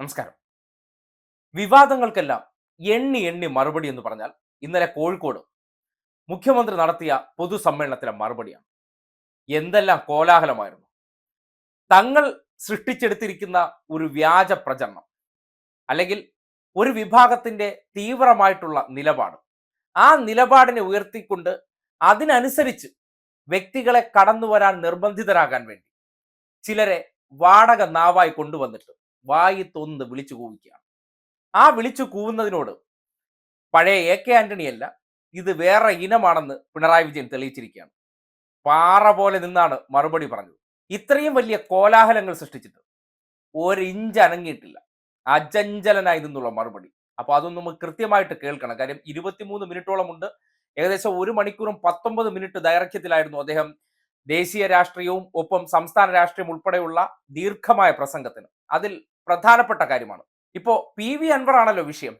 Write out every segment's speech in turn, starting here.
നമസ്കാരം. വിവാദങ്ങൾക്കെല്ലാം എണ്ണി എണ്ണി മറുപടി എന്ന് പറഞ്ഞാൽ ഇന്നലെ കോഴിക്കോട് മുഖ്യമന്ത്രി നടത്തിയ പൊതുസമ്മേളനത്തിലെ മറുപടിയാണ്. എന്തെല്ലാം കോലാഹലമായിരുന്നു. തങ്ങൾ സൃഷ്ടിച്ചെടുത്തിരിക്കുന്ന ഒരു വ്യാജ പ്രചരണം അല്ലെങ്കിൽ ഒരു വിഭാഗത്തിന്റെ തീവ്രമായിട്ടുള്ള നിലപാട് ആ നിലപാടിനെ ഉയർത്തിക്കൊണ്ട് അതിനനുസരിച്ച് വ്യക്തികളെ കടന്നു വരാൻ നിർബന്ധിതരാകാൻ വേണ്ടി ചിലരെ വാടക നാവായി കൊണ്ടുവന്നിട്ട് വായി തോന്നുന്നത് വിളിച്ചു കൂവിക്കുകയാണ്. ആ വിളിച്ചു കൂവുന്നതിനോട് പഴയ എ കെ ആന്റണിയല്ല ഇത് വേറെ ഇനമാണെന്ന് പിണറായി വിജയൻ തെളിയിച്ചിരിക്കുകയാണ്. പാറ പോലെ നിന്നാണ് മറുപടി പറഞ്ഞത്. ഇത്രയും വലിയ കോലാഹലങ്ങൾ സൃഷ്ടിച്ചിട്ട് ഒരിഞ്ച് അനങ്ങിയിട്ടില്ല. അജഞ്ചലനായി നിന്നുള്ള മറുപടി. അപ്പോൾ അതൊന്നും കൃത്യമായിട്ട് കേൾക്കണം. കാര്യം ഇരുപത്തിമൂന്ന് മിനിറ്റോളം ഉണ്ട്. ഏകദേശം ഒരു മണിക്കൂറും പത്തൊമ്പത് മിനിറ്റ് ദൈർഘ്യത്തിലായിരുന്നു അദ്ദേഹം ദേശീയ രാഷ്ട്രീയവും ഒപ്പം സംസ്ഥാന രാഷ്ട്രീയം ഉൾപ്പെടെയുള്ള ദീർഘമായ പ്രസംഗത്തിന്. അതിൽ പ്രധാനപ്പെട്ട കാര്യമാണ്. ഇപ്പോ പി വി അൻവർ ആണല്ലോ വിഷയം.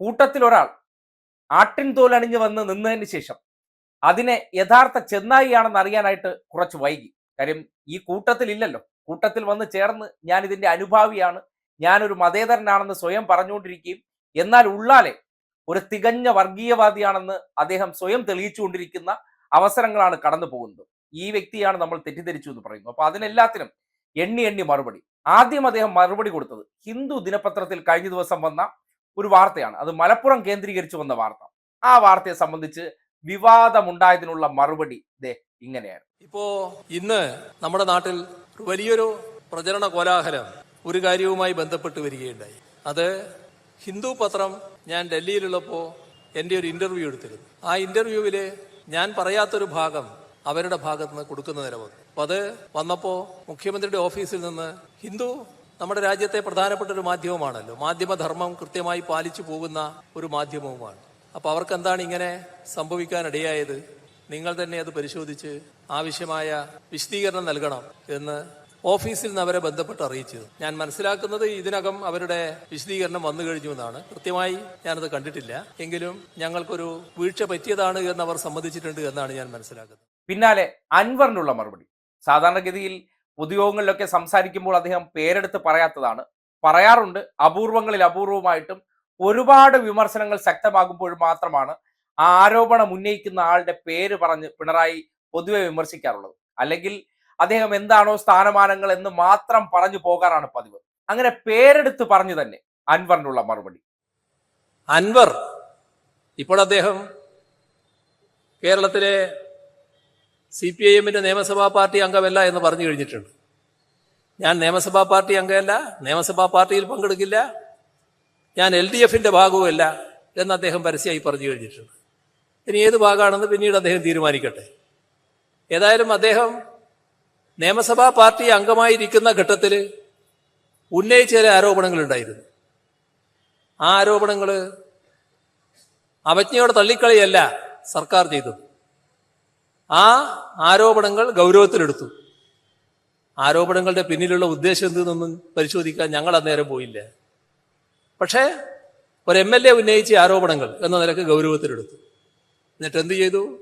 കൂട്ടത്തിൽ ഒരാൾ ആട്ടിൻ തോലണിഞ്ഞ് വന്ന് നിന്നതിന് ശേഷം അതിനെ യഥാർത്ഥ ചെന്നായിയാണെന്ന് അറിയാനായിട്ട് കുറച്ച് വൈകി. കാര്യം ഈ കൂട്ടത്തിൽ ഇല്ലല്ലോ. കൂട്ടത്തിൽ വന്ന് ചേർന്ന് ഞാൻ ഇതിന്റെ അനുഭാവിയാണ്. ഞാനൊരു മതേതരനാണെന്ന് സ്വയം പറഞ്ഞുകൊണ്ടിരിക്കുകയും എന്നാൽ ഉള്ളാലെ ഒരു തികഞ്ഞ വർഗീയവാദിയാണെന്ന് അദ്ദേഹം സ്വയം തെളിയിച്ചുകൊണ്ടിരിക്കുന്ന അവസരങ്ങളാണ് കടന്നു പോകുന്നത് ഈ വ്യക്തിയാണ് നമ്മൾ തെറ്റിദ്ധരിച്ചു എന്ന് പറയുന്നു. അപ്പൊ അതിനെല്ലാത്തിനും എണ്ണി എണ്ണി മറുപടി. ആദ്യം അദ്ദേഹം മറുപടി കൊടുത്തത് ഹിന്ദു ദിനപത്രത്തിൽ കഴിഞ്ഞ ദിവസം വന്ന ഒരു വാർത്തയാണ്. അത് മലപ്പുറം കേന്ദ്രീകരിച്ചു വന്ന വാർത്ത. ആ വാർത്തയെ സംബന്ധിച്ച് വിവാദമുണ്ടായതിനുള്ള മറുപടി ദേ ഇങ്ങനെയാണ് ഇപ്പോ ഇന്ന് നമ്മുടെ നാട്ടിൽ വലിയൊരു പ്രചരണ കോലാഹലം ഒരു കാര്യവുമായി ബന്ധപ്പെട്ട് വരികയുണ്ടായി. അത് ഹിന്ദു പത്രം ഞാൻ ഡൽഹിയിലുള്ളപ്പോൾ എന്റെ ഒരു ഇന്റർവ്യൂ എടുത്തിരുന്നു. ആ ഇന്റർവ്യൂവിൽ ഞാൻ പറയാത്തൊരു ഭാഗം അവരുടെ ഭാഗത്ത് നിന്ന് കൊടുക്കുന്ന പോകും അപ്പൊ അത് വന്നപ്പോ മുഖ്യമന്ത്രിയുടെ ഓഫീസിൽ നിന്ന് ഹിന്ദു നമ്മുടെ രാജ്യത്തെ പ്രധാനപ്പെട്ട ഒരു മാധ്യമമാണല്ലോ. മാധ്യമധർമ്മം കൃത്യമായി പാലിച്ചു പോകുന്ന ഒരു മാധ്യമവുമാണ്. അപ്പൊ അവർക്ക് എന്താണ് ഇങ്ങനെ സംഭവിക്കാനിടയായത്? നിങ്ങൾ തന്നെ അത് പരിശോധിച്ച് ആവശ്യമായ വിശദീകരണം നൽകണം എന്ന് ഓഫീസിൽ നിന്ന് അവരെ ബന്ധപ്പെട്ട് അറിയിച്ചത്. ഞാൻ മനസ്സിലാക്കുന്നത് ഇതിനകം അവരുടെ വിശദീകരണം വന്നു കഴിഞ്ഞു എന്നാണ്. കൃത്യമായി ഞാനത് കണ്ടിട്ടില്ല. എങ്കിലും ഞങ്ങൾക്കൊരു വീഴ്ച പറ്റിയതാണ് എന്ന് അവർ സമ്മതിച്ചിട്ടുണ്ട് എന്നാണ് ഞാൻ മനസ്സിലാക്കുന്നത്. പിന്നാലെ അൻവറിനുള്ള മറുപടി. സാധാരണഗതിയിൽ പൊതുയോഗങ്ങളിലൊക്കെ സംസാരിക്കുമ്പോൾ അദ്ദേഹം പേരെടുത്ത് പറയാത്തതാണ്. പറയാറുണ്ട് അപൂർവങ്ങളിൽ അപൂർവമായിട്ടും ഒരുപാട് വിമർശനങ്ങൾ ശക്തമാകുമ്പോൾ മാത്രമാണ് ആ ആരോപണം ഉന്നയിക്കുന്ന ആളുടെ പേര് പറഞ്ഞ് പിണറായി പൊതുവെ വിമർശിക്കാറുള്ളത്. അല്ലെങ്കിൽ അദ്ദേഹം എന്താണോ സ്ഥാനമാനങ്ങൾ എന്ന് മാത്രം പറഞ്ഞു പോകാറാണ് പതിവ്. അങ്ങനെ പേരെടുത്ത് പറഞ്ഞു തന്നെ അൻവറിനുള്ള മറുപടി. അൻവർ. ഇപ്പോൾ അദ്ദേഹം കേരളത്തിലെ സി പി ഐ എമ്മിന്റെ നിയമസഭാ പാർട്ടി അംഗമല്ല എന്ന് പറഞ്ഞു കഴിഞ്ഞിട്ടുണ്ട്. ഞാൻ നിയമസഭാ പാർട്ടി അംഗമല്ല നിയമസഭാ പാർട്ടിയിൽ പങ്കെടുക്കില്ല ഞാൻ എൽ ഡി എഫിന്റെ ഭാഗവുമല്ല എന്ന് അദ്ദേഹം പരസ്യമായി പറഞ്ഞു കഴിഞ്ഞിട്ടുണ്ട്. ഇനി ഏത് ഭാഗമാണെന്ന് പിന്നീട് അദ്ദേഹം തീരുമാനിക്കട്ടെ. ഏതായാലും അദ്ദേഹം നിയമസഭാ പാർട്ടി അംഗമായിരിക്കുന്ന ഘട്ടത്തിൽ ഉന്നയിച്ച ചില ആരോപണങ്ങളുണ്ടായിരുന്നു ആ ആരോപണങ്ങൾ അവജ്ഞയോടെ തള്ളിക്കളിയല്ല സർക്കാർ ചെയ്തത്. ആ ആരോപണങ്ങൾ ഗൗരവത്തിലെടുത്തു. ആരോപണങ്ങളുടെ പിന്നിലുള്ള ഉദ്ദേശം എന്തെന്നൊന്നും പരിശോധിക്കാൻ ഞങ്ങൾ അന്നേരം പോയില്ല. പക്ഷേ ഒരു എം എൽ എ ഉന്നയിച്ച ആരോപണങ്ങൾ എന്ന നിലയ്ക്ക് ഗൗരവത്തിലെടുത്തു. എന്നിട്ട് എന്ത് ചെയ്തു?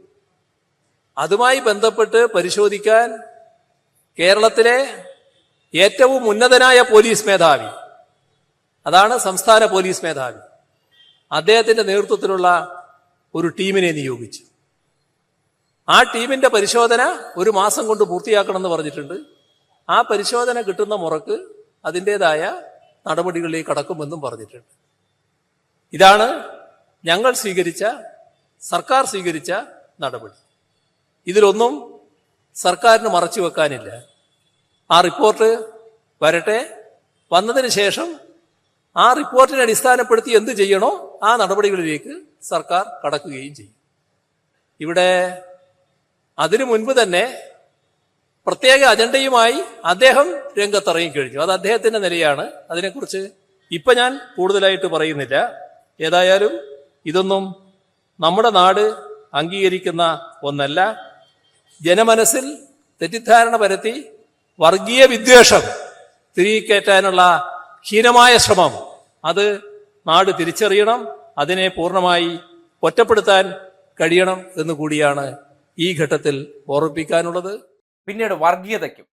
അതുമായി ബന്ധപ്പെട്ട് പരിശോധിക്കാൻ കേരളത്തിലെ ഏറ്റവും ഉന്നതനായ പോലീസ് മേധാവി അതാണ് സംസ്ഥാന പോലീസ് മേധാവി അദ്ദേഹത്തിന്റെ നേതൃത്വത്തിലുള്ള ഒരു ടീമിനെ നിയോഗിച്ചു. ആ ടീമിന്റെ പരിശോധന ഒരു മാസം കൊണ്ട് പൂർത്തിയാക്കണം എന്ന് പറഞ്ഞിട്ടുണ്ട്. ആ പരിശോധന കിട്ടുന്ന മുറക്ക് അതിന്റെതായ നടപടികളിലേക്ക് കടക്കുമെന്നും പറഞ്ഞിട്ടുണ്ട്. ഇതാണ് ഞങ്ങൾ സ്വീകരിച്ച സർക്കാർ സ്വീകരിച്ച നടപടി. ഇതിലൊന്നും സർക്കാരിന് മറച്ചു വെക്കാനില്ല. ആ റിപ്പോർട്ട് വരട്ടെ. വന്നതിന് ശേഷം ആ റിപ്പോർട്ടിനെ അടിസ്ഥാനപ്പെടുത്തി എന്ത് ചെയ്യണോ ആ നടപടികളിലേക്ക് സർക്കാർ കടക്കുകയും ചെയ്യും. ഇവിടെ അതിനു മുൻപ് തന്നെ പ്രത്യേക അജണ്ടയുമായി അദ്ദേഹം രംഗത്തിറങ്ങിക്കഴിഞ്ഞു. അത് അദ്ദേഹത്തിന്റെ നിലയാണ്. അതിനെക്കുറിച്ച് ഇപ്പൊ ഞാൻ കൂടുതലായിട്ട് പറയുന്നില്ല. ഏതായാലും ഇതൊന്നും നമ്മുടെ നാട് അംഗീകരിക്കുന്ന ഒന്നല്ല. ജനമനസ്സിൽ തെറ്റിദ്ധാരണ പരത്തി വർഗീയ വിദ്വേഷം തിരികെ കയറ്റാനുള്ള ഹീനമായ ശ്രമം അത് നാട് തിരിച്ചറിയണം അതിനെ പൂർണമായി ഒറ്റപ്പെടുത്താൻ കഴിയണം എന്ന് കൂടിയാണ് ഈ ഘട്ടത്തിൽ ഓർമ്മിപ്പിക്കാനുള്ളത്? പിന്നീട് വർഗീയതയ്ക്കും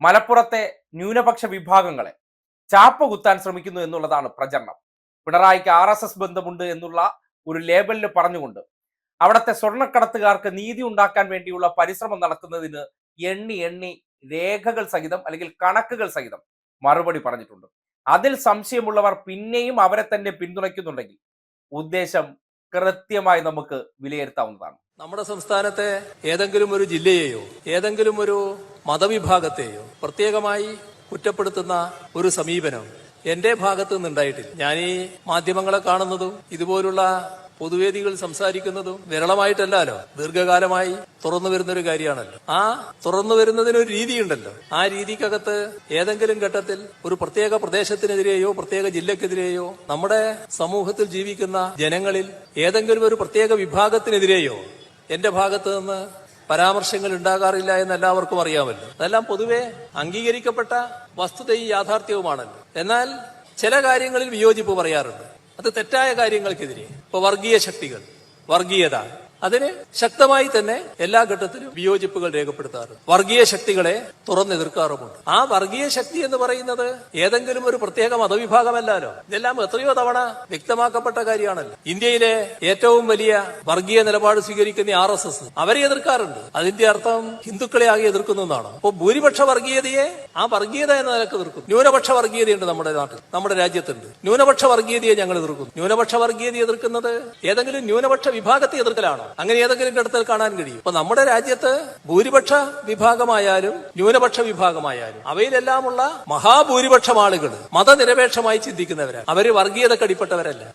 മലപ്പുറത്തെ ന്യൂനപക്ഷ വിഭാഗങ്ങളെ ചാപ്പ കുത്താൻ ശ്രമിക്കുന്നു എന്നുള്ളതാണ് പ്രചരണം. പിണറായിക്ക് ആർ എസ് എസ് ബന്ധമുണ്ട് എന്നുള്ള ഒരു ലേബലിൽ പറഞ്ഞുകൊണ്ട് അവിടുത്തെ സ്വർണക്കടത്തുകാർക്ക് നീതി ഉണ്ടാക്കാൻ വേണ്ടിയുള്ള പരിശ്രമം നടക്കുന്നതിന് എണ്ണി എണ്ണി രേഖകൾ സഹിതം അല്ലെങ്കിൽ കണക്കുകൾ സഹിതം മറുപടി പറഞ്ഞിട്ടുണ്ട്. അതിൽ സംശയമുള്ളവർ പിന്നെയും അവരെ തന്നെ പിന്തുണയ്ക്കുന്നുണ്ടെങ്കിൽ ഉദ്ദേശം കൃത്യമായി നമുക്ക് വിലയിരുത്താവുന്നതാണ്. നമ്മുടെ സംസ്ഥാനത്തെ ഏതെങ്കിലും ഒരു ജില്ലയെയോ ഏതെങ്കിലും ഒരു മതവിഭാഗത്തെയോ പ്രത്യേകമായി കുറ്റപ്പെടുത്തുന്ന ഒരു സമീപനം എന്റെ ഭാഗത്തു നിന്നുണ്ടായിട്ടില്ല. ഞാൻ ഈ മാധ്യമങ്ങളെ കാണുന്നതും ഇതുപോലുള്ള പൊതുവേദികൾ സംസാരിക്കുന്നതും വിരളമായിട്ടല്ലല്ലോ. ദീർഘകാലമായി തുറന്നു വരുന്ന ഒരു കാര്യമാണല്ലോ. ആ തുറന്നു വരുന്നതിനൊരു രീതിയുണ്ടല്ലോ. ആ രീതിക്കകത്ത് ഏതെങ്കിലും ഘട്ടത്തിൽ ഒരു പ്രത്യേക പ്രദേശത്തിനെതിരെയോ പ്രത്യേക ജില്ലക്കെതിരെയോ നമ്മുടെ സമൂഹത്തിൽ ജീവിക്കുന്ന ജനങ്ങളിൽ ഏതെങ്കിലും ഒരു പ്രത്യേക വിഭാഗത്തിനെതിരെയോ എന്റെ ഭാഗത്ത് നിന്ന് പരാമർശങ്ങൾ ഉണ്ടാകാറില്ല എന്ന് എല്ലാവർക്കും അറിയാമല്ലോ. അതെല്ലാം പൊതുവെ അംഗീകരിക്കപ്പെട്ട വസ്തുതയും യാഥാർത്ഥ്യവുമാണല്ലോ. എന്നാൽ ചില കാര്യങ്ങളിൽ വിയോജിപ്പ് പറയാറുണ്ട്. അത് തെറ്റായ കാര്യങ്ങൾക്കെതിരെ. ഇപ്പൊ വർഗീയ ശക്തികൾ വർഗീയത. അതിന് ശക്തമായി തന്നെ എല്ലാ ഘട്ടത്തിലും വിയോജിപ്പുകൾ രേഖപ്പെടുത്താറുണ്ട്. വർഗീയ ശക്തികളെ തുറന്നെതിർക്കാറുമുണ്ട്. ആ വർഗീയ ശക്തി എന്ന് പറയുന്നത് ഏതെങ്കിലും ഒരു പ്രത്യേക മതവിഭാഗമല്ലല്ലോ. ഇതെല്ലാം എത്രയോ തവണ വ്യക്തമാക്കപ്പെട്ട കാര്യമാണല്ലോ. ഇന്ത്യയിലെ ഏറ്റവും വലിയ വർഗീയ നിലപാട് സ്വീകരിക്കുന്ന ആർ എസ് എസ് അവരെ എതിർക്കാറുണ്ട്. അതിന്റെ അർത്ഥം ഹിന്ദുക്കളെ ആകെ എതിർക്കുന്നു എന്നാണ്. അപ്പോൾ ഭൂരിപക്ഷ വർഗീയതയെ ആ വർഗീയത എന്ന നിലയ്ക്ക് എതിർക്കുന്നു ന്യൂനപക്ഷ വർഗീയതയുണ്ട് നമ്മുടെ നാട്ടിൽ നമ്മുടെ രാജ്യത്തുണ്ട്. ന്യൂനപക്ഷ വർഗീയതയെ ഞങ്ങൾ എതിർക്കുന്നു. ന്യൂനപക്ഷ വർഗീയത എതിർക്കുന്നത് ഏതെങ്കിലും ന്യൂനപക്ഷ വിഭാഗത്തെ എതിർക്കലാണോ? അങ്ങനെ ഏതെങ്കിലും ഘട്ടത്തിൽ കാണാൻ കഴിയും. അപ്പൊ നമ്മുടെ രാജ്യത്ത് ഭൂരിപക്ഷ വിഭാഗമായാലും ന്യൂനപക്ഷ വിഭാഗമായാലും അവയിലെല്ലാമുള്ള മഹാഭൂരിപക്ഷം ആളുകൾ മതനിരപേക്ഷമായി ചിന്തിക്കുന്നവരാണ്. അവർ വർഗീയത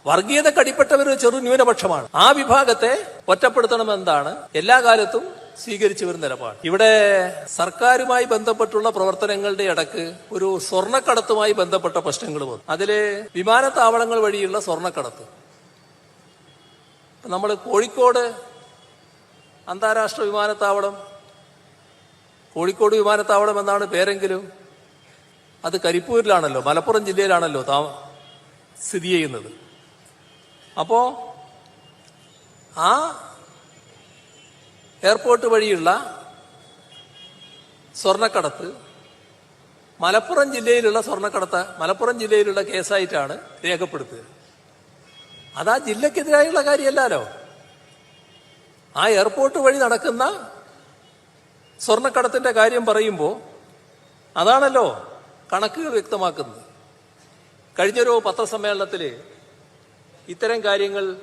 വർഗീയതക്കടിപ്പെട്ടവർ ചെറു ന്യൂനപക്ഷമാണ്. ആ വിഭാഗത്തെ ഒറ്റപ്പെടുത്തണമെന്നാണ് എല്ലാ കാലത്തും സ്വീകരിച്ചു വരുന്ന നിലപാട്. ഇവിടെ സർക്കാരുമായി ബന്ധപ്പെട്ടുള്ള പ്രവർത്തനങ്ങളുടെ ഇടയ്ക്ക് ഒരു സ്വർണക്കടത്തുമായി ബന്ധപ്പെട്ട പ്രശ്നങ്ങൾ വന്നു. അതിൽ വിമാനത്താവളങ്ങൾ വഴിയുള്ള സ്വർണക്കടത്ത്. നമ്മൾ കോഴിക്കോട് അന്താരാഷ്ട്ര വിമാനത്താവളം കോഴിക്കോട് വിമാനത്താവളം എന്നാണ് പേരെങ്കിലും അത് കരിപ്പൂരിലാണല്ലോ മലപ്പുറം ജില്ലയിലാണല്ലോ താ സ്ഥിതി ചെയ്യുന്നത്. അപ്പോ ആ എയർപോർട്ട് വഴിയുള്ള സ്വർണക്കടത്ത് മലപ്പുറം ജില്ലയിലുള്ള സ്വർണക്കടത്ത് മലപ്പുറം ജില്ലയിലുള്ള കേസായിട്ടാണ് രേഖപ്പെടുത്തുക. അതാ ജില്ലക്കെതിരായുള്ള കാര്യമല്ലല്ലോ. ആ എയർപോർട്ട് വഴി നടക്കുന്ന സ്വർണക്കടത്തിന്റെ കാര്യം പറയുമ്പോൾ അതാണല്ലോ കണക്കുകൾ വ്യക്തമാക്കുന്നത്. കഴിഞ്ഞൊരു പത്രസമ്മേളനത്തിൽ ഇത്തരം കാര്യങ്ങൾ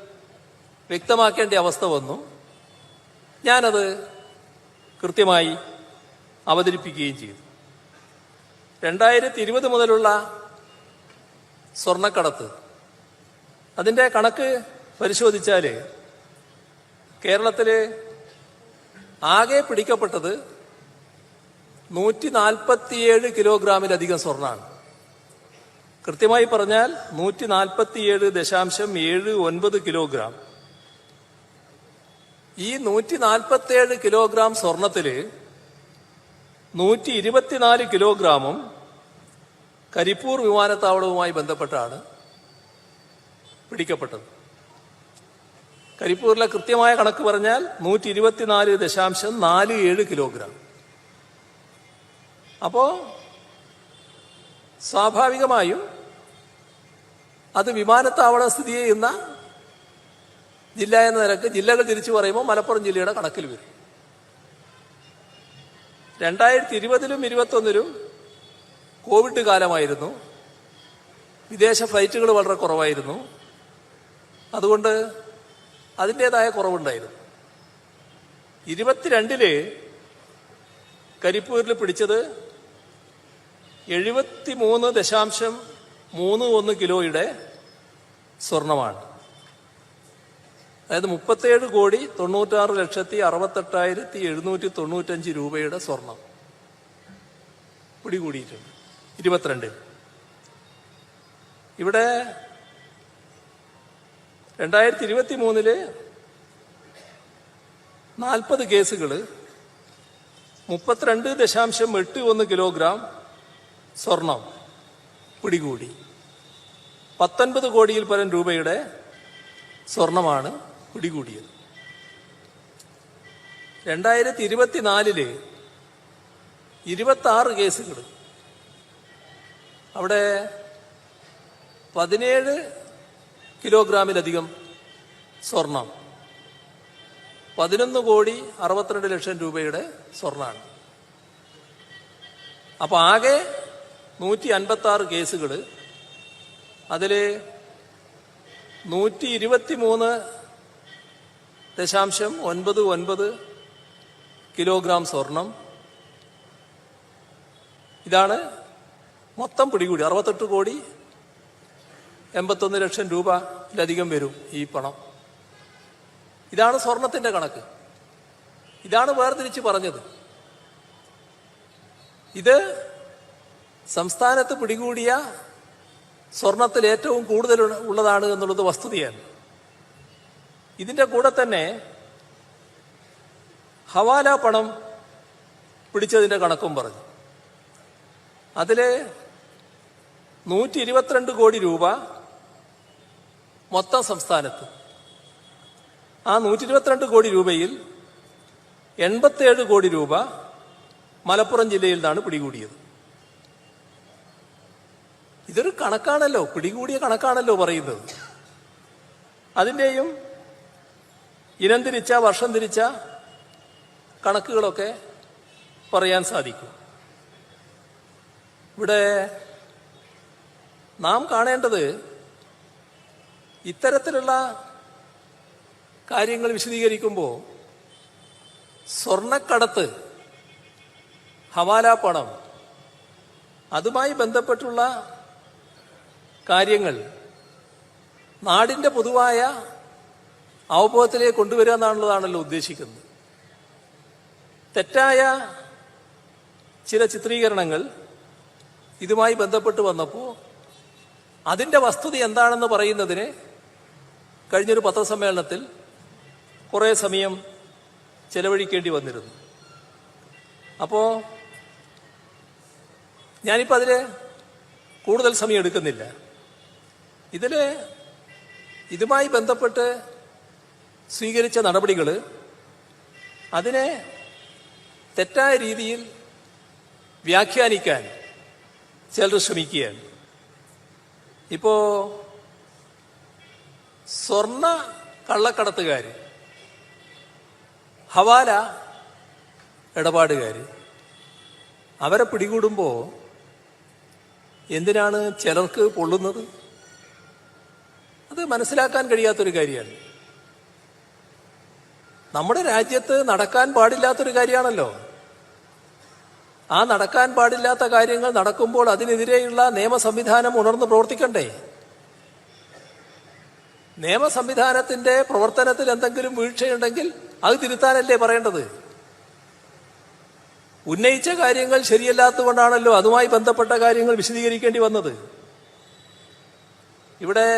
വ്യക്തമാക്കേണ്ട അവസ്ഥ വന്നു. ഞാനത് കൃത്യമായി അവതരിപ്പിക്കുകയും ചെയ്തു. രണ്ടായിരത്തി ഇരുപത് മുതലുള്ള സ്വർണക്കടത്ത് അതിന്റെ കണക്ക് പരിശോധിച്ചാൽ കേരളത്തിൽ ആകെ പിടിക്കപ്പെട്ടത് നൂറ്റി നാൽപ്പത്തിയേഴ് കിലോഗ്രാമിലധികം സ്വർണമാണ് കൃത്യമായി പറഞ്ഞാൽ നൂറ്റി നാൽപ്പത്തിയേഴ് ദശാംശം ഏഴ് ഒൻപത് കിലോഗ്രാം. ഈ നൂറ്റി നാൽപ്പത്തിയേഴ് കിലോഗ്രാം സ്വർണത്തിൽ നൂറ്റി ഇരുപത്തിനാല് കിലോഗ്രാമും കരിപ്പൂർ വിമാനത്താവളവുമായി ബന്ധപ്പെട്ടാണ്. പിടിക്കപ്പെട്ടത്. കരിപ്പൂരിലെ കൃത്യമായ കണക്ക് പറഞ്ഞാൽ നൂറ്റി ഇരുപത്തിനാല് ദശാംശം നാല് ഏഴ് കിലോഗ്രാം. അപ്പോ സ്വാഭാവികമായും അത് വിമാനത്താവളം സ്ഥിതി ചെയ്യുന്ന ജില്ല എന്ന നിരക്ക് ജില്ലകൾ തിരിച്ചു പറയുമ്പോൾ മലപ്പുറം ജില്ലയുടെ കണക്കിൽ വരും. രണ്ടായിരത്തി ഇരുപതിലും ഇരുപത്തൊന്നിലും കോവിഡ് കാലമായിരുന്നു. വിദേശ ഫ്ലൈറ്റുകൾ വളരെ കുറവായിരുന്നു. അതുകൊണ്ട് അതിന്റെതായ കുറവുണ്ടായിരുന്നു. ഇരുപത്തിരണ്ടിൽ കരിപ്പൂരിൽ പിടിച്ചത് എഴുപത്തി മൂന്ന് ദശാംശം മൂന്ന് ഒന്ന് കിലോയുടെ സ്വർണമാണ്. അതായത് മുപ്പത്തേഴ് കോടി തൊണ്ണൂറ്റാറ് ലക്ഷത്തി അറുപത്തെട്ടായിരത്തി എഴുന്നൂറ്റി തൊണ്ണൂറ്റഞ്ച് രൂപയുടെ സ്വർണം പിടികൂടിയിട്ടുണ്ട്. ഇരുപത്തിരണ്ടിൽ ഇവിടെ രണ്ടായിരത്തി ഇരുപത്തി മൂന്നിൽ നാൽപ്പത് കേസുകൾ മുപ്പത്തിരണ്ട് ദശാംശം എട്ട് ഒന്ന് കിലോഗ്രാം സ്വർണം പിടികൂടി. പത്തൊൻപത് കോടിയിൽ പരം രൂപയുടെ സ്വർണമാണ് പിടികൂടിയത്. രണ്ടായിരത്തി ഇരുപത്തിനാലിൽ ഇരുപത്തി ആറ് കേസുകൾ അവിടെ പതിനേഴ് കിലോഗ്രാമിലധികം സ്വർണം. പതിനൊന്ന് കോടി അറുപത്തിരണ്ട് ലക്ഷം രൂപയുടെ സ്വർണമാണ് അപ്പോൾ ആകെ നൂറ്റി അൻപത്തി ആറ് കേസുകൾ അതിൽ നൂറ്റി ഇരുപത്തി മൂന്ന് ദശാംശം ഒൻപത് ഒൻപത് കിലോഗ്രാം സ്വർണം. ഇതാണ് മൊത്തം പിടികൂടി. അറുപത്തെട്ട് കോടി എൺപത്തൊന്ന് ലക്ഷം രൂപയിലധികം വരും ഈ പണം. ഇതാണ് സ്വർണത്തിന്റെ കണക്ക്. ഇതാണ് വേർതിരിച്ച് പറഞ്ഞത്. ഇത് സംസ്ഥാനത്ത് പിടികൂടിയ സ്വർണത്തിൽ ഏറ്റവും കൂടുതൽ ഉള്ളതാണ് എന്നുള്ളത് വസ്തുതയാണ്. ഇതിന്റെ കൂടെ തന്നെ ഹവാല പണം പിടിച്ചതിന്റെ കണക്കും പറഞ്ഞു. അതിൽ നൂറ്റി ഇരുപത്തിരണ്ട് കോടി രൂപ മൊത്തം സംസ്ഥാനത്ത്. ആ നൂറ്റി ഇരുപത്തിരണ്ട് കോടി രൂപയിൽ എൺപത്തിയേഴ് കോടി രൂപ മലപ്പുറം ജില്ലയിൽ നിന്നാണ് പിടികൂടിയത്. ഇതൊരു കണക്കാണല്ലോ പിടികൂടിയ കണക്കാണല്ലോ പറയുന്നത്. അതിന്റെയും ഇനം തിരിച്ച വർഷം തിരിച്ച കണക്കുകളൊക്കെ പറയാൻ സാധിക്കും. ഇവിടെ നാം കാണേണ്ടത് ഇത്തരത്തിലുള്ള കാര്യങ്ങൾ വിശദീകരിക്കുമ്പോൾ സ്വർണക്കടത്ത് ഹവാല പണം അതുമായി ബന്ധപ്പെട്ടുള്ള കാര്യങ്ങൾ നാടിന്റെ പൊതുവായ അവബോധത്തിലേക്ക് കൊണ്ടുവരിക എന്നുള്ളതാണല്ലോ ഉദ്ദേശിക്കുന്നത്. തെറ്റായ ചില ചിത്രീകരണങ്ങൾ ഇതുമായി ബന്ധപ്പെട്ട് വന്നപ്പോൾ അതിന്റെ വസ്തുത എന്താണെന്ന് പറയുന്നതിന് കഴിഞ്ഞൊരു പത്രസമ്മേളനത്തിൽ കുറേ സമയം ചെലവഴിക്കേണ്ടി വന്നിരുന്നു. അപ്പോൾ ഞാനിപ്പോൾ അതിൽ കൂടുതൽ സമയം എടുക്കുന്നില്ല. ഇതിൽ ഇതുമായി ബന്ധപ്പെട്ട് സ്വീകരിച്ച നടപടികൾ അതിനെ തെറ്റായ രീതിയിൽ വ്യാഖ്യാനിക്കാൻ ചിലർ ശ്രമിക്കുകയാണ്. ഇപ്പോ സ്വർണ കള്ളക്കടത്തുകാർ ഹവാല ഇടപാടുകാർ അവരെ പിടികൂടുമ്പോൾ എന്തിനാണ് ചിലർക്ക് പൊള്ളുന്നത്? അത് മനസ്സിലാക്കാൻ കഴിയാത്തൊരു കാര്യമാണ്. നമ്മുടെ രാജ്യത്ത് നടക്കാൻ പാടില്ലാത്തൊരു കാര്യമാണല്ലോ. ആ നടക്കാൻ പാടില്ലാത്ത കാര്യങ്ങൾ നടക്കുമ്പോൾ അതിനെതിരെയുള്ള നിയമ സംവിധാനം ഉണർന്ന് പ്രവർത്തിക്കണ്ടേ? നിയമ സംവിധാനത്തിന്റെ പ്രവർത്തനത്തിൽ എന്തെങ്കിലും വീഴ്ചയുണ്ടെങ്കിൽ അത് തിരുത്താനല്ലേ പറയേണ്ടത്? ഉന്നയിച്ച കാര്യങ്ങൾ ശരിയല്ലാത്തതുകൊണ്ടാണല്ലോ അതുമായി ബന്ധപ്പെട്ട കാര്യങ്ങൾ വിശദീകരിക്കേണ്ടി വന്നത്. ഇവിടെ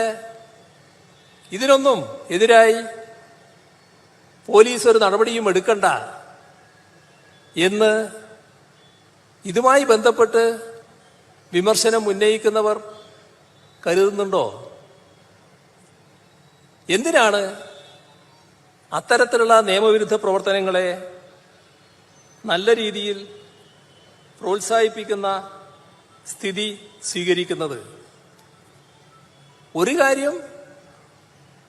ഇതിനൊന്നും എതിരായി പോലീസ് ഒരു നടപടിയും എടുക്കണ്ട എന്ന് ഇതുമായി ബന്ധപ്പെട്ട് വിമർശനം ഉന്നയിക്കുന്നവർ കരുതുന്നുണ്ടോ? എന്തിനാണ് അത്തരത്തിലുള്ള നിയമവിരുദ്ധ പ്രവർത്തനങ്ങളെ നല്ല രീതിയിൽ പ്രോത്സാഹിപ്പിക്കുന്ന സ്ഥിതി സ്വീകരിക്കുന്നത്? ഒരു കാര്യം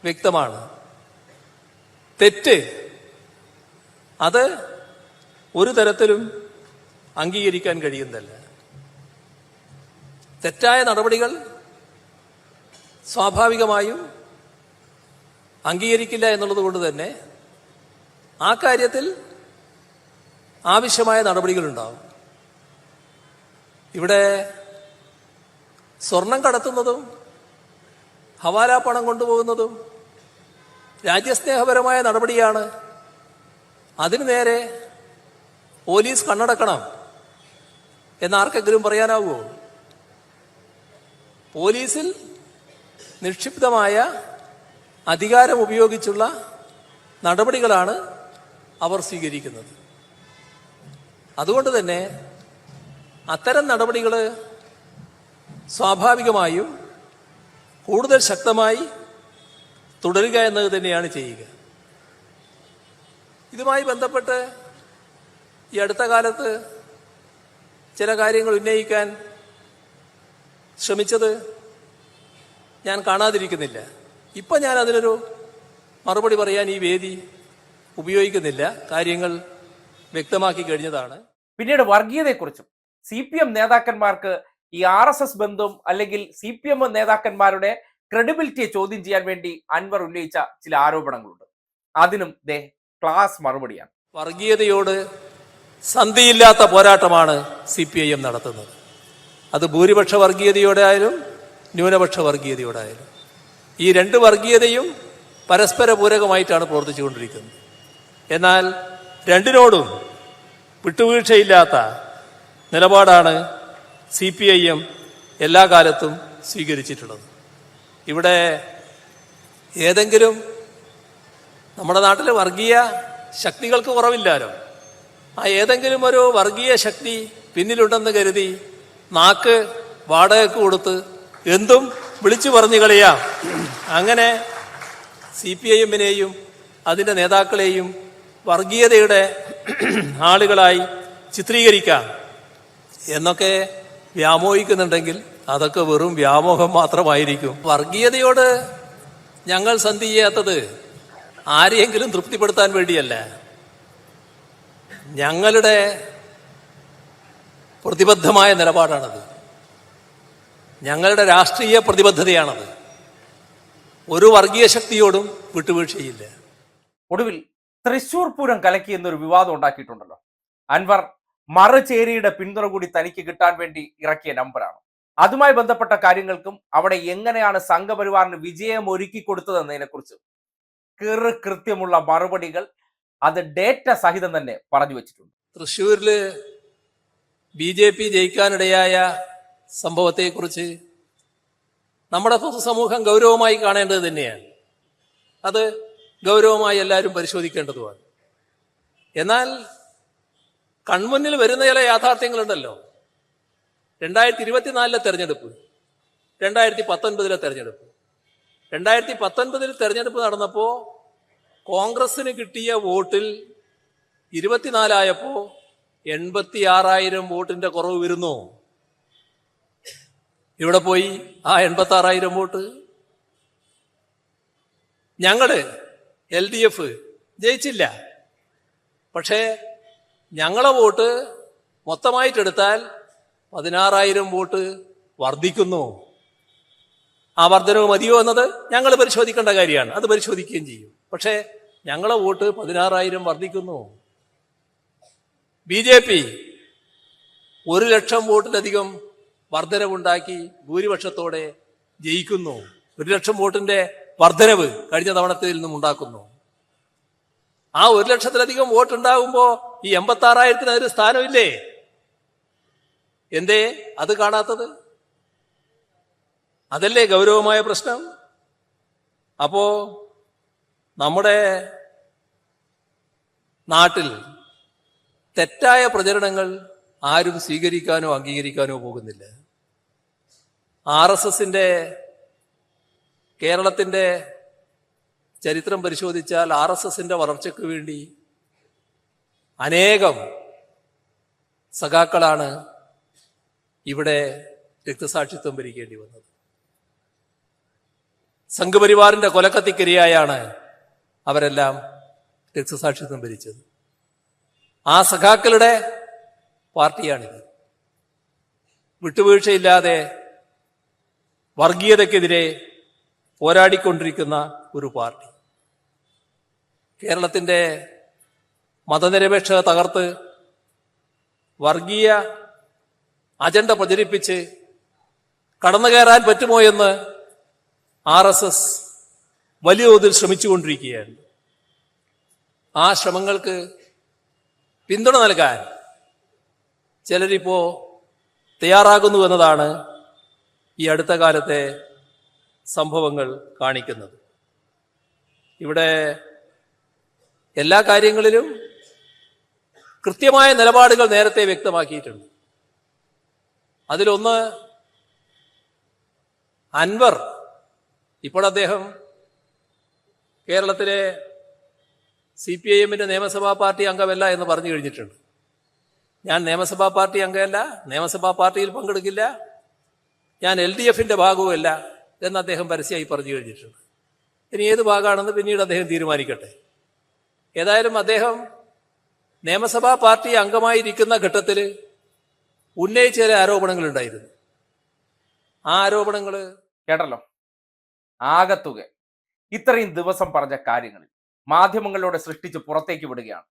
വ്യക്തമാണ്. തെറ്റ് അത് ഒരു തരത്തിലും അംഗീകരിക്കാൻ കഴിയുന്നില്ല തെറ്റായ നടപടികൾ സ്വാഭാവികമായും അംഗീകരിക്കില്ല എന്നുള്ളത് കൊണ്ട് തന്നെ ആ കാര്യത്തിൽ ആവശ്യമായ നടപടികളുണ്ടാവും. ഇവിടെ സ്വർണം കടത്തുന്നതും ഹവാല പണം കൊണ്ടുപോകുന്നതും രാജ്യസ്നേഹപരമായ നടപടിയാണ്. അതിനു നേരെ പോലീസ് കണ്ണടക്കണം എന്നാർക്കെങ്കിലും പറയാനാവുമോ? പോലീസിൽ നിക്ഷിപ്തമായ അധികാരം ഉപയോഗിച്ചുള്ള നടപടികളാണ് അവർ സ്വീകരിക്കുന്നത്. അതുകൊണ്ട് തന്നെ അത്തരം നടപടികൾ സ്വാഭാവികമായും കൂടുതൽ ശക്തമായി തുടരുക എന്നത് തന്നെയാണ് ചെയ്യുക. ഇതുമായി ബന്ധപ്പെട്ട് ഈ അടുത്ത കാലത്ത് ചില കാര്യങ്ങൾ ഉന്നയിക്കാൻ ശ്രമിച്ചത് ഞാൻ കാണാതിരിക്കുന്നില്ല. ഇപ്പം ഞാൻ അതിനൊരു മറുപടി പറയാൻ ഈ വേദി ഉപയോഗിക്കുന്നില്ല. കാര്യങ്ങൾ വ്യക്തമാക്കി കഴിഞ്ഞതാണ്. പിന്നീട് വർഗീയതയെക്കുറിച്ചും സി പി എം നേതാക്കന്മാർക്ക് ഈ ആർ എസ് എസ് ബന്ധം അല്ലെങ്കിൽ സി പി എം നേതാക്കന്മാരുടെ ക്രെഡിബിലിറ്റിയെ ചോദ്യം ചെയ്യാൻ വേണ്ടി അൻവർ ഉന്നയിച്ച ചില ആരോപണങ്ങളുണ്ട്. അതിനും ദേ ക്ലാസ് മറുപടിയാണ്. വർഗീയതയോട് സന്ധിയില്ലാത്ത പോരാട്ടമാണ് സി പി ഐ എം നടത്തുന്നത്. അത് ഭൂരിപക്ഷ വർഗീയതയോടെ ആയാലും ന്യൂനപക്ഷ വർഗീയതയോടെ ആയാലും ഈ രണ്ട് വർഗീയതയും പരസ്പര പൂരകമായിട്ടാണ് പ്രവർത്തിച്ചുകൊണ്ടിരിക്കുന്നത്. എന്നാൽ രണ്ടിനോടും വിട്ടുവീഴ്ചയില്ലാത്ത നിലപാടാണ് സി പി ഐ എം എല്ലാ കാലത്തും സ്വീകരിച്ചിട്ടുള്ളത്. ഇവിടെ ഏതെങ്കിലും നമ്മുടെ നാട്ടിൽ വർഗീയ ശക്തികൾക്ക് കുറവില്ലാലോ? ആ ഏതെങ്കിലും ഒരു വർഗീയ ശക്തി പിന്നിലുണ്ടെന്ന് കരുതി നാക്ക് വാടകയ്ക്ക് കൊടുത്ത് എന്തും വിളിച്ചു പറഞ്ഞു കളിയാം. അങ്ങനെ സി പി ഐ എമ്മിനെയും അതിന്റെ നേതാക്കളെയും വർഗീയതയുടെ ആളുകളായി ചിത്രീകരിക്കാം എന്നൊക്കെ വ്യാമോഹിക്കുന്നുണ്ടെങ്കിൽ അതൊക്കെ വെറും വ്യാമോഹം മാത്രമായിരിക്കും. വർഗീയതയോട് ഞങ്ങൾ സന്ധി ചെയ്യാത്തത് ആരെയെങ്കിലും തൃപ്തിപ്പെടുത്താൻ വേണ്ടിയല്ല. ഞങ്ങളുടെ പ്രതിബദ്ധമായ നിലപാടാണത്. ഞങ്ങളുടെ രാഷ്ട്രീയ പ്രതിബദ്ധതയാണത്. ഒരു വർഗീയ ശക്തിയോടും വിട്ടുവീഴ്ചയില്ല. ഒടുവിൽ തൃശൂർ പൂരം കലക്കി എന്നൊരു വിവാദം ഉണ്ടാക്കിയിട്ടുണ്ടല്ലോ. അൻവർ മറുചേരിയുടെ പിന്തുണ കൂടി തനിക്ക് കിട്ടാൻ വേണ്ടി ഇറക്കിയ നമ്പറാണ് അതുമായി ബന്ധപ്പെട്ട കാര്യങ്ങൾക്കും അവിടെ എങ്ങനെയാണ് സംഘപരിവാറിന് വിജയം ഒരുക്കി കൊടുത്തതെന്നതിനെ കുറിച്ച് കൃ കൃത്യമുള്ള മറുപടികൾ അത് ഡേറ്റ സഹിതം തന്നെ പറഞ്ഞു വെച്ചിട്ടുണ്ട്. തൃശ്ശൂരിൽ ബി ജെ പി ജയിക്കാനിടയായ സംഭവത്തെക്കുറിച്ച് നമ്മുടെ പൊതുസമൂഹം ഗൗരവമായി കാണേണ്ടത് തന്നെയാണ്. അത് ഗൗരവമായി എല്ലാവരും പരിശോധിക്കേണ്ടതുമാണ്. എന്നാൽ കൺമുന്നിൽ വരുന്ന ചില യാഥാർത്ഥ്യങ്ങളുണ്ടല്ലോ. രണ്ടായിരത്തി ഇരുപത്തിനാലിലെ തെരഞ്ഞെടുപ്പ് രണ്ടായിരത്തി പത്തൊൻപതിലെ തെരഞ്ഞെടുപ്പ്. രണ്ടായിരത്തി പത്തൊൻപതിൽ തെരഞ്ഞെടുപ്പ് നടന്നപ്പോൾ കോൺഗ്രസിന് കിട്ടിയ വോട്ടിൽ ഇരുപത്തിനാലായപ്പോ എൺപത്തി ആറായിരം വോട്ടിന്റെ കുറവ് വരുന്നു. ഇവിടെ പോയി ആ എൺപത്തി ആറായിരം വോട്ട്. ഞങ്ങൾ എൽ ഡി എഫ് ജയിച്ചില്ല. പക്ഷേ ഞങ്ങളെ വോട്ട് മൊത്തമായിട്ടെടുത്താൽ പതിനാറായിരം വോട്ട് വർദ്ധിക്കുന്നു. ആ വർധനവ് മതിയോ എന്നത് ഞങ്ങൾ പരിശോധിക്കേണ്ട കാര്യമാണ്. അത് പരിശോധിക്കുകയും ചെയ്യും. പക്ഷേ ഞങ്ങളെ വോട്ട് പതിനാറായിരം വർദ്ധിക്കുന്നു. ബി ജെ പി ഒരു ലക്ഷം വോട്ടിലധികം വർധനവുണ്ടാക്കി ഭൂരിപക്ഷത്തോടെ ജയിക്കുന്നു. ഒരു ലക്ഷം വോട്ടിന്റെ വർധനവ് കഴിഞ്ഞ തവണത്തിൽ നിന്നും ഉണ്ടാക്കുന്നു. ആ ഒരു ലക്ഷത്തിലധികം വോട്ട് ഉണ്ടാകുമ്പോ ഈ എൺപത്തി ആറായിരത്തിന് അതിന് സ്ഥാനമില്ലേ? എന്തേ? അത് കാണാത്തത്? അതല്ലേ ഗൗരവമായ പ്രശ്നം? അപ്പോ നമ്മുടെ നാട്ടിൽ തെറ്റായ പ്രചരണങ്ങൾ ആരും സ്വീകരിക്കാനോ അംഗീകരിക്കാനോ പോകുന്നില്ല. ആർ എസ് എസിന്റെ കേരളത്തിന്റെ ചരിത്രം പരിശോധിച്ചാൽ ആർ എസ് എസിന്റെ വളർച്ചയ്ക്ക് വേണ്ടി അനേകം സഖാക്കളാണ് ഇവിടെ രക്തസാക്ഷിത്വം ഭരിക്കേണ്ടി വന്നത്. സംഘപരിവാറിന്റെ കൊലക്കത്തിക്കരിയായാണ് അവരെല്ലാം രക്തസാക്ഷിത്വം ഭരിച്ചത് ആ സഖാക്കളുടെ പാർട്ടിയാണിത്. വിട്ടുവീഴ്ചയില്ലാതെ വർഗീയതയ്ക്കെതിരെ പോരാടിക്കൊണ്ടിരിക്കുന്ന ഒരു പാർട്ടി. കേരളത്തിന്റെ മതനിരപേക്ഷത തകർത്ത് വർഗീയ അജണ്ട പ്രചരിപ്പിച്ച് കടന്നു കയറാൻ പറ്റുമോ എന്ന് ആർ എസ് എസ് വലിയ തോതിൽ ശ്രമിച്ചുകൊണ്ടിരിക്കുകയാണ്. ആ ശ്രമങ്ങൾക്ക് പിന്തുണ നൽകാൻ ചിലരിപ്പോ തയ്യാറാകുന്നു എന്നതാണ് ഈ അടുത്ത കാലത്തെ സംഭവങ്ങൾ കാണിക്കുന്നത്. ഇവിടെ എല്ലാ കാര്യങ്ങളിലും കൃത്യമായ നിലപാടുകൾ നേരത്തെ വ്യക്തമാക്കിയിട്ടുണ്ട്. അതിലൊന്ന് അൻവർ ഇപ്പോൾ അദ്ദേഹം കേരളത്തിലെ സി പി ഐ എമ്മിന്റെ നിയമസഭാ പാർട്ടി അംഗമല്ല എന്ന് പറഞ്ഞു കഴിഞ്ഞിട്ടുണ്ട്. ഞാൻ നിയമസഭാ പാർട്ടി അംഗമല്ല നിയമസഭാ പാർട്ടിയിൽ പങ്കെടുക്കില്ല ഞാൻ എൽ ഡി എഫിന്റെ ഭാഗവുമല്ല എന്ന് അദ്ദേഹം പരസ്യമായി പറഞ്ഞു കഴിഞ്ഞിട്ടുണ്ട്. ഇനി ഏത് ഭാഗമാണെന്ന് പിന്നീട് അദ്ദേഹം തീരുമാനിക്കട്ടെ. ഏതായാലും അദ്ദേഹം നിയമസഭാ പാർട്ടി അംഗമായിരിക്കുന്ന ഘട്ടത്തിൽ ഉന്നയിച്ച ചില ആരോപണങ്ങൾ ഉണ്ടായിരുന്നു ആ ആരോപണങ്ങൾ കേട്ടല്ലോ? ആകത്തുക ഇത്രയും ദിവസം പറഞ്ഞ കാര്യങ്ങളിൽ മാധ്യമങ്ങളിലൂടെ സൃഷ്ടിച്ച് പുറത്തേക്ക് വിടുകയാണ്.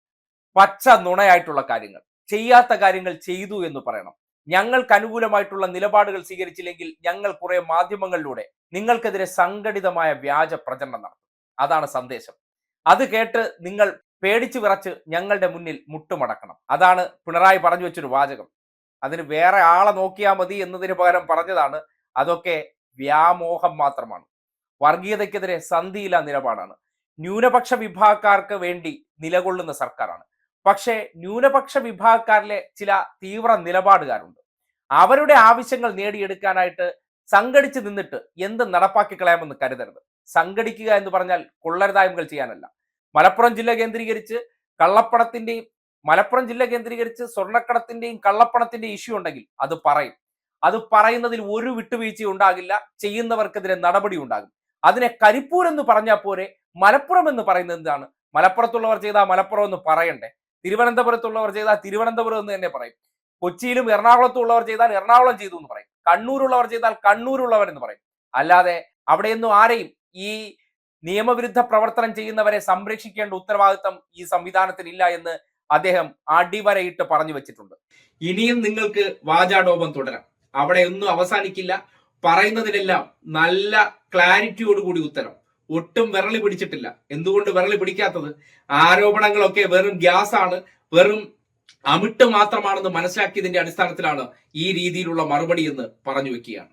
പച്ച നുണയായിട്ടുള്ള കാര്യങ്ങൾ ചെയ്യാത്ത കാര്യങ്ങൾ ചെയ്തു എന്ന് പറയണം. ഞങ്ങൾക്ക് അനുകൂലമായിട്ടുള്ള നിലപാടുകൾ സ്വീകരിച്ചില്ലെങ്കിൽ ഞങ്ങൾ കുറെ മാധ്യമങ്ങളിലൂടെ നിങ്ങൾക്കെതിരെ സംഘടിതമായ വ്യാജ പ്രചരണം നടത്തും. അതാണ് സന്ദേശം. അത് കേട്ട് നിങ്ങൾ പേടിച്ചു വിറച്ച് ഞങ്ങളുടെ മുന്നിൽ മുട്ടുമടക്കണം. അതാണ് പിണറായി പറഞ്ഞു വെച്ചൊരു വാചകം. അതിന് വേറെ ആളെ നോക്കിയാൽ മതി എന്നതിന് പകരം പറഞ്ഞതാണ് അതൊക്കെ വ്യാമോഹം മാത്രമാണ്. വർഗീയതയ്ക്കെതിരെ സന്ധിയില്ല നിലപാടാണ്. ന്യൂനപക്ഷ വിഭാഗക്കാർക്ക് വേണ്ടി നിലകൊള്ളുന്ന സർക്കാരാണ്. പക്ഷേ ന്യൂനപക്ഷ വിഭാഗക്കാരിലെ ചില തീവ്ര നിലപാടുകാരുണ്ട്. അവരുടെ ആവശ്യങ്ങൾ നേടിയെടുക്കാനായിട്ട് സംഘടിച്ച് നിന്നിട്ട് എന്ത് നടപ്പാക്കി കളയാമെന്ന് കരുതരുത്. സംഘടിക്കുക എന്ന് പറഞ്ഞാൽ കൊള്ളരുതായ്മകൾ ചെയ്യാനല്ല. മലപ്പുറം ജില്ല കേന്ദ്രീകരിച്ച് കള്ളപ്പണത്തിന്റെയും മലപ്പുറം ജില്ല കേന്ദ്രീകരിച്ച് സ്വർണക്കടത്തിന്റെയും കള്ളപ്പണത്തിന്റെയും ഇഷ്യൂ ഉണ്ടെങ്കിൽ അത് പറയും. അത് പറയുന്നതിൽ ഒരു വിട്ടുവീഴ്ചയും ഉണ്ടാകില്ല. ചെയ്യുന്നവർക്കെതിരെ നടപടി ഉണ്ടാകും. അതിനെ കരിപ്പൂർ എന്ന് പറഞ്ഞാൽ പോരെ മലപ്പുറം എന്ന് പറയുന്നത് എന്താണ്? മലപ്പുറത്തുള്ളവർ ചെയ്താൽ മലപ്പുറം എന്ന് പറയണ്ടേ? തിരുവനന്തപുരത്തുള്ളവർ ചെയ്താൽ തിരുവനന്തപുരം എന്ന് തന്നെ പറയും. കൊച്ചിയിലും എറണാകുളത്തും ഉള്ളവർ ചെയ്താൽ എറണാകുളം ചെയ്തു എന്ന് പറയും. കണ്ണൂരുള്ളവർ ചെയ്താൽ കണ്ണൂരുള്ളവർ എന്ന് പറയും. അല്ലാതെ അവിടെയൊന്നും ആരെയും ഈ നിയമവിരുദ്ധ പ്രവർത്തനം ചെയ്യുന്നവരെ സംരക്ഷിക്കേണ്ട ഉത്തരവാദിത്തം ഈ സംവിധാനത്തിനില്ല എന്ന് അദ്ദേഹം അടിവരയിട്ട് പറഞ്ഞു വെച്ചിട്ടുണ്ട്. ഇനിയും നിങ്ങൾക്ക് വാചാടോപം തുടരാം. അവിടെ ഒന്നും അവസാനിക്കില്ല. പറയുന്നതിനെല്ലാം നല്ല ക്ലാരിറ്റിയോടുകൂടി ഉത്തരം. ഒട്ടും വിരളി പിടിച്ചിട്ടില്ല. എന്തുകൊണ്ട് വിരളി പിടിക്കാത്തത്? ആരോപണങ്ങളൊക്കെ വെറും ഗ്യാസ് ആണ് വെറും അമിട്ട് മാത്രമാണെന്ന് മനസ്സിലാക്കിയതിന്റെ അടിസ്ഥാനത്തിലാണ് ഈ രീതിയിലുള്ള മറുപടി എന്ന് പറഞ്ഞു വെക്കുകയാണ്.